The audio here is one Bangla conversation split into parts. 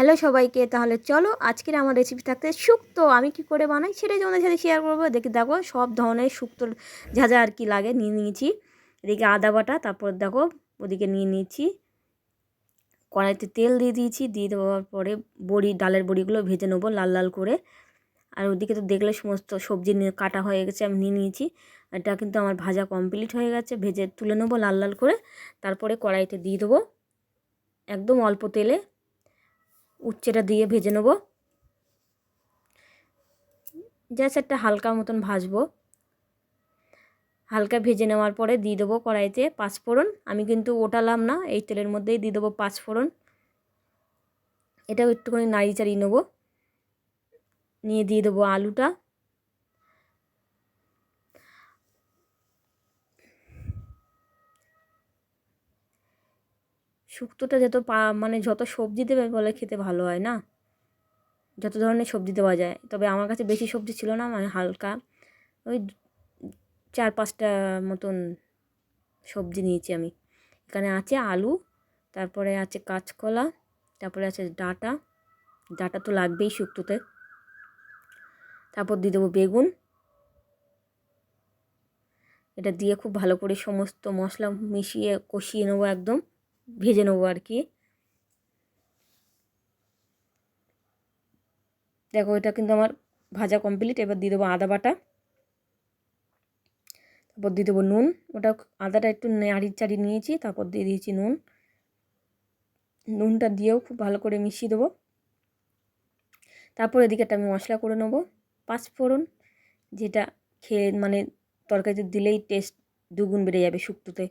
হ্যালো সবাইকে, তাহলে চলো আজকের আমার রেসিপি থাকতে শুক্তো আমি কি করে বানাই সেটাই তোমাদের সাথে শেয়ার করব। দেখি দেখো, সব ধরনের শুক্তোর যা যা আর কি লাগে নিয়ে নিয়েছি। এদিকে আদা বাটা, তারপর দেখো ওদিকে নিয়ে নিয়েছি। কড়াইতে তেল দিয়ে দিয়েছি, দিয়ে দেওয়ার পরে বড়ি, ডালের বড়িগুলো ভেজে নেব লাল লাল করে। আর ওদিকে তো দেখলে সমস্ত সবজি নিয়ে কাটা হয়ে গেছে, আমি নিয়ে নিয়েছি। এটা কিন্তু আমার ভাজা কমপ্লিট হয়ে গেছে, ভেজে তুলে নেব লাল লাল করে। তারপরে কড়াইতে দিয়ে দেবো একদম অল্প তেলে উচ্ছেটা দিয়ে ভেজে নেব। জাস্ট একটা হালকা মতন ভাজবো। হালকা ভেজে নেওয়ার পরে দিয়ে দেবো কড়াইতে পাঁচফোড়ন। আমি কিন্তু ওটালাম না, এই তেলের মধ্যেই দিয়ে দেবো পাঁচফোড়ন। এটাও একটুখানি নাড়ি চাড়িয়ে নেব। নিয়ে দিয়ে দেবো আলুটা। শুক্তোটা যত মানে যত সবজি দেবে বলে খেতে ভালো হয় না? যত ধরনের সবজি দেওয়া যায়। তবে আমার কাছে বেশি সবজি ছিল না মানে হালকা। ওই চার পাঁচটা মতন সবজি নিয়েছি আমি। এখানে আছে আলু, তারপরে আছে কাঁচকলা, তারপরে আছে ডাটা। ডাটা তো লাগবেই শুক্তোতে। তারপর দিয়ে দেবো বেগুন। এটা দিয়ে খুব ভালো করে সমস্ত মশলা মিশিয়ে, কষিয়ে নেব একদম। ভেজে নেব আর কি। দেখো, এটা কিন্তু আমার ভাজা কমপ্লিট এবার দিয়ে দেবো আদা বাটা, তারপর দিয়ে দেবো নুন। ওটা আদাটা একটু নাড়ি চাড়ি নিয়েছি, তারপর দিয়ে দিয়েছি নুন। নুনটা দিয়েও খুব ভালো করে মিশিয়ে দেবো। তারপর এদিকে একটা আমি মশলা করে নেব। পাঁচফোড়ন, যেটা খেয়ে মানে তরকারিতে দিলেই টেস্ট দুগুণ বেড়ে যাবে শুক্তোতে।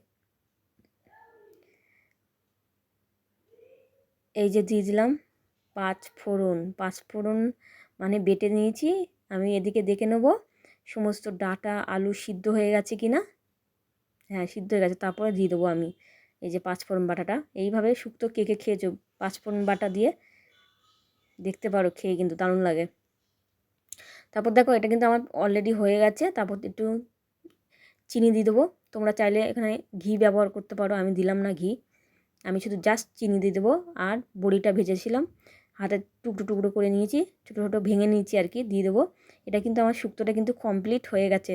এই যে দিয়ে দিলাম পাঁচ ফোড়ন। পাঁচ ফোড়ন মানে বেটে নিয়েছি। আমি এদিকে দেখে নেব সমস্ত ডাটা, আলু সিদ্ধ হয়ে গেছে কি না? হ্যাঁ সিদ্ধ হয়ে গেছে। তারপরে দিয়ে দেবো আমি এই যে পাঁচ ফোড়ন বাটাটা। এইভাবে শুক্তো কেকে খেয়েছো? পাঁচ ফোড়ন বাটা দিয়ে? দেখতে পারো, খেয়ে কিন্তু দারুণ লাগে। তারপর দেখো, এটা কিন্তু আমার অলরেডি হয়ে গেছে। তারপর একটু চিনি দিয়ে দেবো। তোমরা চাইলে এখানে ঘি ব্যবহার করতে পারো। আমি দিলাম না ঘি। আমি শুধু জাস্ট চিনি দিয়ে দেবো আর বড়িটা ভেজেছিলাম। হাতে টুকরো টুকরো করে নিয়েছি, ছোটো ছোটো ভেঙে নিয়েছি আর কি, দিয়ে দেবো। এটা কিন্তু আমার শুক্তোটা কিন্তু কমপ্লিট হয়ে গেছে।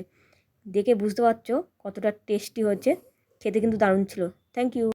দেখে বুঝতে পারছ কতটা টেস্টি হচ্ছে খেতে কিন্তু দারুণ ছিল। Thank you